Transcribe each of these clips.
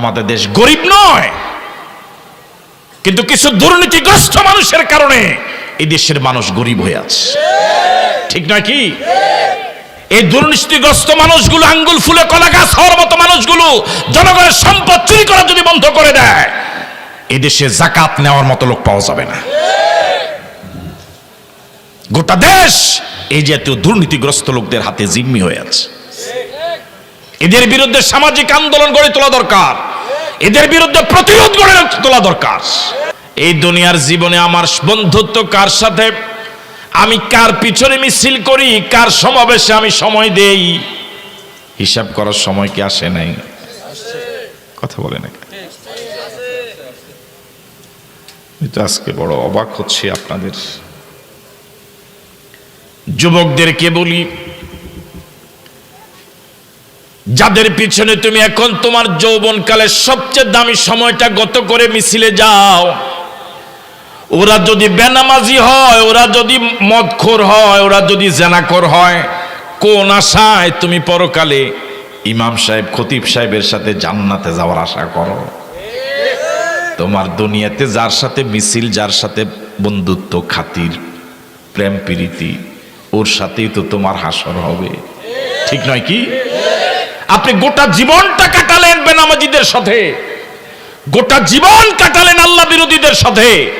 আমাদের দেশ গরিব নয়। কিন্তু কিছু দুর্নীতিগ্রস্ত মানুষের কারণে এই দেশের মানুষ গরিব হয়ে আছে। ঠিক নয় কি? এই দুর্নীতিগ্রস্ত মানুষগুলো আঙ্গুল ফুলে কলা গাছ হওয়ার মতো মানুষগুলো জনগণের সম্পদ চুরি করা যদি বন্ধ করে দেয় এই দেশে জাকাত নেওয়ার মতো লোক পাওয়া যাবে না। গোটা দেশ এই জাতীয় দুর্নীতিগ্রস্ত লোকদের হাতে জিম্মি হয়ে আছে। এদের বিরুদ্ধে সামাজিক আন্দোলন গড়ে তোলা দরকার। এদের বিরুদ্ধে প্রতিরোধ গড়ে তোলা দরকার। এই দুনিয়ার জীবনে আমার বন্ধুত্ব কার সাথে? আমি কার পিছনে মিছিল করি, কার সমাবেশে আমি সময় দেই? হিসাব করার সময় কি আসে নাই? কথা বলে না। আমি তো আজকে বড় অবাক হচ্ছে আপনাদের। যুবকদেরকে বলি যাদের পিছনে তুমি এখন তোমার যৌবনকালে সবচেয়ে দামি সময়টা গত করে মিছিলে যাও। ওরা যদি বেনামাজি হয়, ওরা যদি মদখোর হয়, ওরা যদি জেনাকর হয়, কোন আশায় তুমি পরকালে ইমাম সাহেব, খতিব সাহেবের সাথে জান্নাতে যাওয়ার আশা করো? তোমার দুনিয়াতে যার সাথে মিছিল, যার সাথে বন্ধুত্ব, খাতির, প্রেম, প্রীতি, ওর সাথেই তো তোমার হাসর হবে। ঠিক নয় কি? আপনি গোটা জীবনটা কাটালেন বেনামাজিদের সাথে। গোটা জীবন কাটালেন আল্লাহ বিরোধীদের সাথে।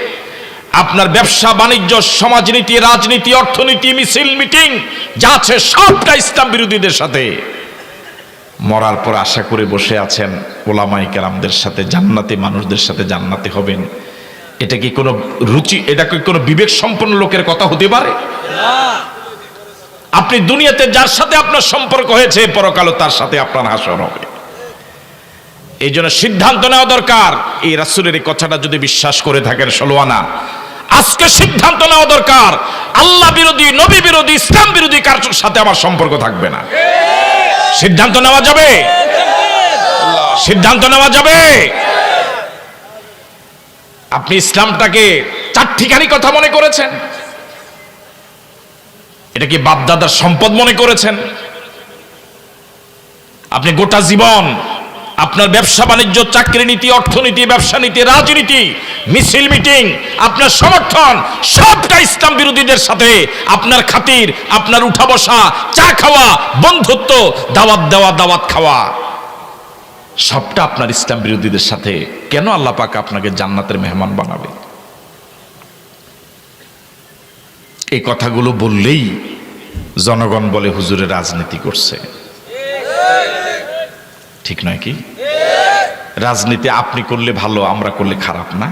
আপনার ব্যবসা, বাণিজ্য, সমাজনীতি, রাজনীতি, অর্থনীতি, মিছিল, মিটিং, যা আছে সবটা ইসলাম বিরোধীদের সাথে। মরার পর আশা করে বসে আছেন ওলামাই কেরামদের সাথে, জান্নাতে মানুষদের সাথে জান্নাতে হবেন। এটা কি কোনো রুচি, এটা কি কোনো বিবেক সম্পন্ন লোকের কথা হতে পারে? আপনি দুনিয়াতে যার সাথে আপনার সম্পর্ক হয়েছে পরকালও তার সাথে আপনার হাসর হবে। এই জন্য সিদ্ধান্ত নেওয়া দরকার। এই রাসুলের এই কথাটা যদি বিশ্বাস করে থাকেন, সলোয়ানা। আজকে সিদ্ধান্ত নেওয়া দরকার। আল্লাহ বিরোধী, নবী বিরোধী, ইসলাম বিরোধী কার সাথে আমার সম্পর্ক থাকবে না। সিদ্ধান্ত নেওয়া যাবে। সিদ্ধান্ত নেওয়া যাবে। আপনি ইসলামটাকে চারটিখানি কথা মনে করেছেন। এটা কি বাপদাদার সম্পদ মনে করেছেন? আপনি গোটা জীবন আপনার ব্যবসা বাণিজ্য, চাকরি নীতি, অর্থনীতি, ব্যবসা নীতি, রাজনীতি, মিছিল, মিটিং, আপনার সমর্থন, সবটা ইসলাম বিরোধীদের সাথে আপনার খাতির, আপনার উঠা বসা, চা খাওয়া, বন্ধুত্ব, দাওয়াত দেওয়া, দাওয়াত খাওয়া। সবটা আপনার ইসলাম বিরোধীদের সাথে। কেন আল্লাহ আপনাকে জান্নাতের মেহমান বানাবে? এই কথাগুলো বললেই জনগণ বলে হুজুরে রাজনীতি করছে। ঠিক নয় কি? রাজনীতি আপনি করলে ভালো, আমরা করলে খারাপ না।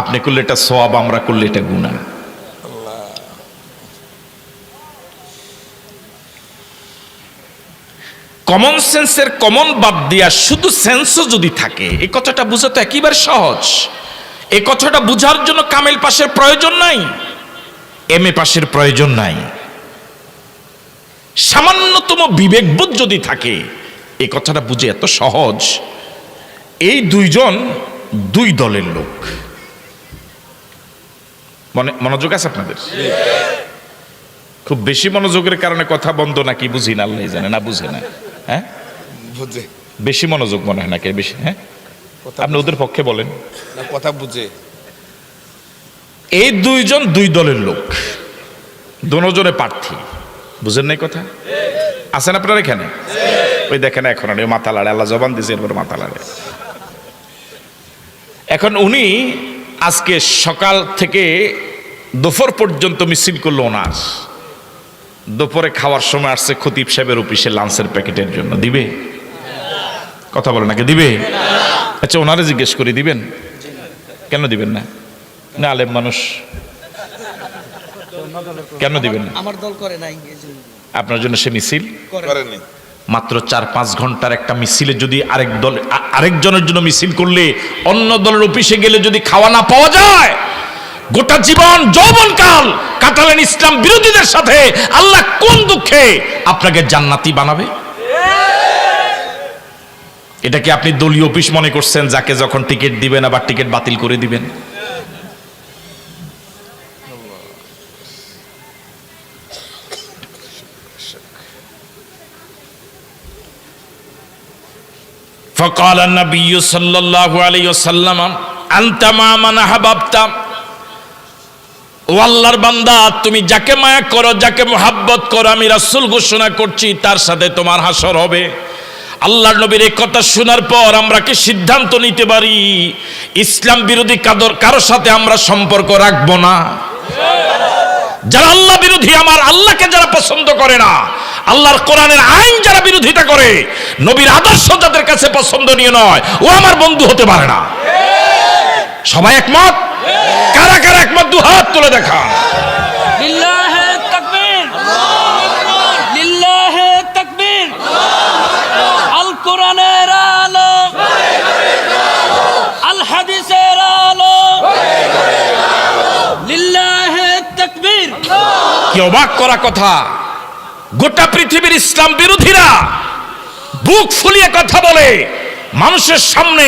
আপনি করলে এটা সব আমরা করলে এটা গুণা কমন সেন্সের কমন বাদ দিয়া শুধু সেন্সও যদি থাকে, এই কথাটা বোঝা তো একেবারে সহজ। এই কথাটা বোঝার জন্য কামেল পাশের প্রয়োজন নাই। এম এ পাশের প্রয়োজন নাই। সামান্যতম বিবেকবোধ যদি থাকে এই কথাটা বুঝে এত সহজ এই দুইজন দুই দলের লোক। মনে মনোযোগ আছে আপনাদের? খুব বেশি মনোযোগের কারণে কথা বন্ধ নাকি বুঝি না আল্লাহ জানে না বুঝে না। হ্যাঁ? বুঝে। বেশি মনোযোগ মনে হয় নাকি বেশি হ্যাঁ? আপনি ওদের পক্ষে বলেন। না কথা বুঝে। এই দুইজন দুই দলের লোক। দুজনে প্রার্থী। বুঝেন নাই কথা? আছেন আপনার এখানে? ওই দেখেন এখন মাথা লাড়ে আল্লাহ জবান দিয়েছে এরপর মাথা লাড়ে এখন উনি আজকে সকাল থেকে দুপুর পর্যন্ত মিছিল করল ওনার। দুপুরে খাওয়ার সময় আসছে খতিব সাহেবের অফিসে লাঞ্চের প্যাকেটের জন্য। দিবে? কথা বলে নাকি? দিবে? আচ্ছা ওনারে জিজ্ঞেস করে, দিবেন? কেন দিবেন না? না আলেম মানুষ। কেন দিবেন আমার দল করে নাই আপনার জন্য সে মিছিল? করেনি। মাত্র চার পাঁচ ঘণ্টার একটা মিছিলে যদি আরেক দল আরেকজনের জন্য মিছিল করলে অন্য দলের অফিসে গেলে যদি খাওয়া না পাওয়া যায় গোটা জীবন যৌবনকাল কাটালেন ইসলাম বিরোধীদের সাথে। আল্লাহ কোন দুঃখে আপনাকে জান্নাতি বানাবে? এটা কি আপনি দলীয় অফিস মনে করছেন যাকে যখন টিকিট দিবেন আবার টিকিট বাতিল করে দিবেন? فقال النبي صلى الله عليه وسلم أنت مع من أحببت ও আল্লাহর বান্দা তুমি যাকে মায়া করো যাকে মোহাব্বত করো আমি রাসূল ঘোষণা করছি তার সাথে তোমার হাসর হবে আল্লাহর নবীর এই কথা শোনার পর আমরা কি সিদ্ধান্ত নিতে পারি ইসলাম বিরোধী কাদর কারোর সাথে আমরা সম্পর্ক রাখবো না যারা আল্লাহ বিরোধী আমার আল্লাহকে যারা পছন্দ করে না আল্লাহর কোরআনের আইন যারা বিরোধিতা করে নবীর আদর্শ যাদের কাছে পছন্দনীয় নয় ও আমার বন্ধু হতে পারে না। সবাই একমত? কারা কারা একমত? দু হাত তুলে দেখা কি অবাক করা কথা? গোটা পৃথিবীর ইসলাম বিরোধীরা বুক ফুলিয়ে কথা বলে, মানুষের সামনে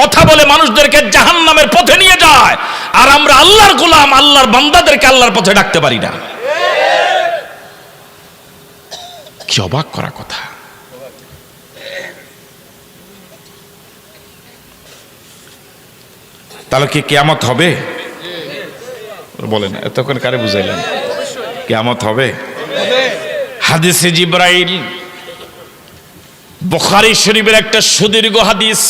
কথা বলে মানুষদেরকে জাহান নামের পথে নিয়ে যায়। আর আমরা আল্লাহর গোলাম, আল্লাহর বান্দাদেরকে আল্লাহর পথে ডাকতে পারি না। কি অবাক করা কথা। তাহলে কি কেয়ামত হবে? বলেন, এতক্ষণ কারে বুঝাইলেন? কেয়ামত হবে? হাদিসে জিব্রাইল, বুখারী শরীফের একটা সুদীর্ঘ হাদিস।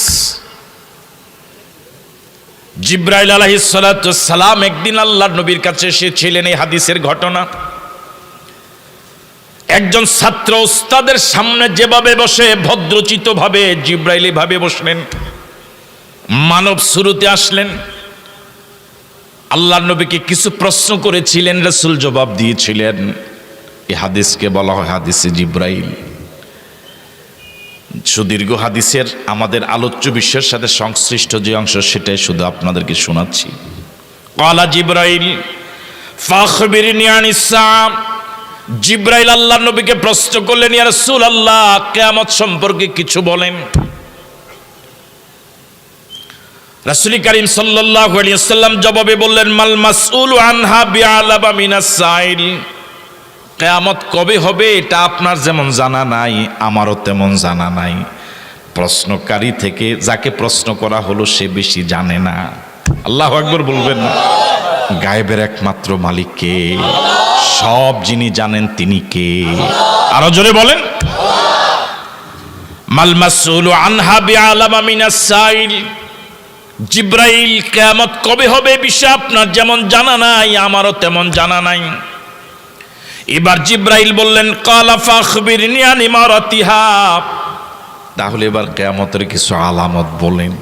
জিব্রাইল সালাতু সালাম একদিন আল্লাহর নবীর কাছে এসেছিলেন এই হাদিসের ঘটনা। একজন ছাত্র উস্তাদের সামনে যেভাবে বসে ভদ্রচিত ভাবে জিব্রাইল ভাবে বসলেন। মানব শুরুতে আসলেন। আল্লাহ নবীকে কিছু প্রশ্ন করেছিলেন, রসুল জবাব দিয়েছিলেন। এই হাদিসকে বলা হয় হাদিসে জিব্রাইল। সুদীর্ঘ হাদিসের আমাদের আলোচ্য বিশ্বের সাথে সংশ্লিষ্ট যে অংশ, সেটাই শুধু আপনাদেরকে শোনাচ্ছি। কালা জিব্রাইল, ফাখবিরনি আন ইসলাম জিব্রাইল আল্লাহ নবীকে প্রশ্ন করলেন, ইয়া রাসূল আল্লাহ কিয়ামত সম্পর্কে কিছু বলেন? রাসূল করিম সাল্লাল্লাহু আলাইহি জবাবে বললেন, মাল মাসউল আনহা বিআলাবা মিনাস সাইল। কেয়ামত কবে হবে, এটা আপনার যেমন জানা নাই, আমারও তেমন জানা নাই। প্রশ্নকারী থেকে যাকে প্রশ্ন করা হলো, সে বেশি জানে না। আল্লাহ আকবর বলবেন না গায়েবের একমাত্র মালিক কে? সব যিনি জানেন তিনি কে? আরও জোরে বলেন। জিব্রাইল কেয়ামত কবে হবে, বিষয়ে আপনার যেমন জানা নাই, আমারও তেমন জানা নাই। এবার জিব্রাইল বললেন তাহলে এবার কেয়ামতের কিছু আলামত বলেন।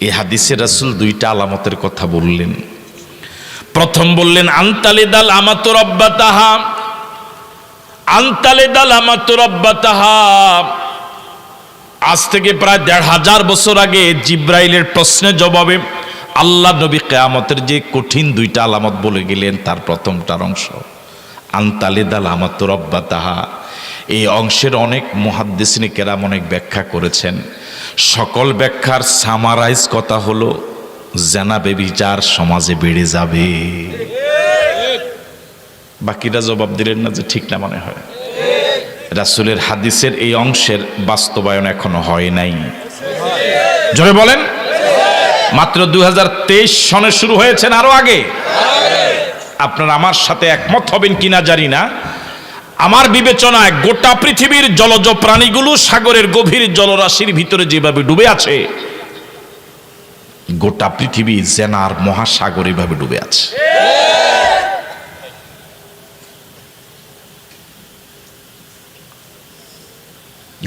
এই হাদিসে রাসূল দুইটা আলামতের কথা বললেন। প্রথম বললেন, আন্তালিদাল আমাতুর আব্বাতাহা আন্তালিদাল আমাতুর আব্বাতাহা আজ থেকে প্রায় দেড় হাজার বছর আগে জিব্রাইলের প্রশ্নের জবাবে আল্লাহ নবী কেয়ামতের যে কঠিন দুইটা আলামত বলে গেলেন, তার প্রথমটার অংশ। আন্তালিদাল আমাত রব্বা তাহা এই অংশের অনেক মহাদ্দেশিনী কেরাম অনেক ব্যাখ্যা করেছেন। সকল ব্যাখ্যার সামারাইজ কথা হলো, জেনা বেবিচার সমাজে বেড়ে যাবে। বাকিরা জবাব দিলেন না যে ঠিক না মনে হয়। রাসূলের হাদিসের এই অংশের বাস্তবায়ন এখনও হয় নাই। জোরে বলেন। মাত্র দুই সনে শুরু হয়েছেন আরও আগে। আপনারা আমার সাথে একমত হবেন কিনা জানি না। আমার বিবেচনায় গোটা পৃথিবীর জলজ প্রাণীগুলো সাগরের গভীর জলরাশির ভিতরে যেভাবে ডুবে আছে, গোটা পৃথিবী জেনার মহাসাগর এভাবে ডুবে আছে।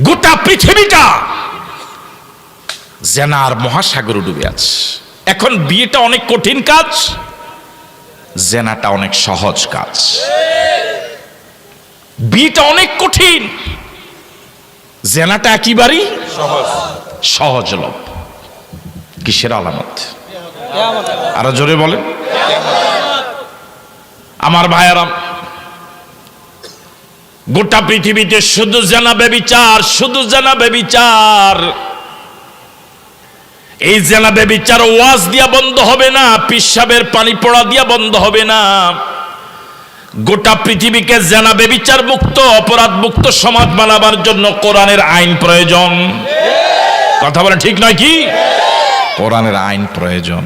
গোটা পৃথিবীটা জেনার মহাসাগরে ডুবে আছে। এখন বিয়েটা অনেক কঠিন কাজ জেনাটা অনেক সহজ কাজ। বিয়েটা অনেক কঠিন জেনাটা একেবারেই সহজ। সহজলভ কিসের আলামত? আরও জোরে বলেন। আমার ভাইয়ারা গোটা পৃথিবীতে শুধু জানাবে বিচার শুধু জানাবে বিচার এই জেনাবে বিচার ওয়াজ দিয়া বন্ধ হবে না পিসাবের পানি পড়া দিয়া বন্ধ হবে না। গোটা পৃথিবীকে জেনাবে বিচার মুক্ত, অপরাধ মুক্ত সমাজ বানাবার জন্য কোরআনের আইন প্রয়োজন। কথা বলে ঠিক নয় কি? কোরআনের আইন প্রয়োজন।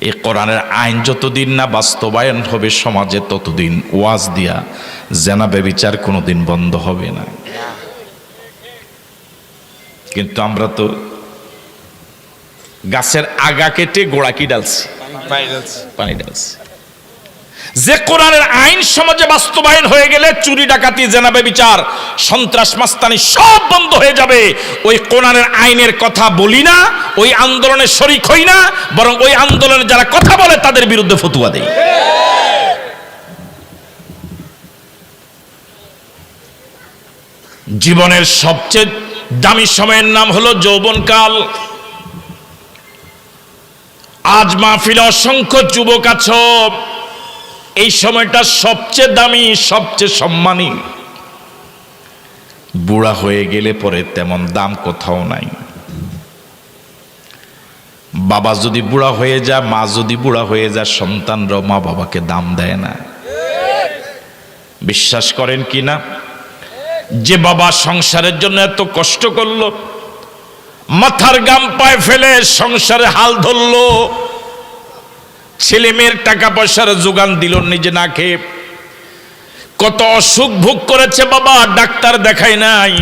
এই কোরআনের আইন যতদিন না বাস্তবায়ন হবে সমাজে, ততদিন ওয়াজ দিয়া জেনা বেবিচার কোনোদিন বন্ধ হবে না। কিন্তু আমরা তো গাছের আগা কেটে গোড়া কি ডালছি? পানি ডালছি। যে কোরআনের আইন সমাজে বাস্তবায়ন হয়ে গেলে চুরি ডাকাতি জেনাবে বিচার সন্ত্রাস মাস্তানি সব বন্ধ হয়ে যাবে। ওই কোরআনের আইনের কথা বলি না ওই আন্দোলনে শরিক হই না বরং ওই আন্দোলনে যারা কথা বলে তাদের বিরুদ্ধে ফতুয়া দেই। জীবনের সবচেয়ে দামি সময়ের নাম হলো যৌবনকাল। আজ মাহফিলে অসংখ্য যুবক আছো। এই সময়টা সবচেয়ে দামি, সবচেয়ে সম্মানী। বুড়া হয়ে গেলে পরে তেমন দাম কোথাও নাই। বাবা যদি বুড়া হয়ে যায়, মা যদি বুড়া হয়ে যায়, সন্তানরাও মা বাবাকে দাম দেয় না। বিশ্বাস করেন কি না? যে বাবা সংসারের জন্য এত কষ্ট করল মাথার গাম পায়ে ফেলে সংসারে হাল ধরল। ছেলে মেয়ের টাকা পয়সার যোগান দিল নিজে না খেয়ে। কত অসুখ ভোগ করেছে বাবা, ডাক্তার দেখায় নাই।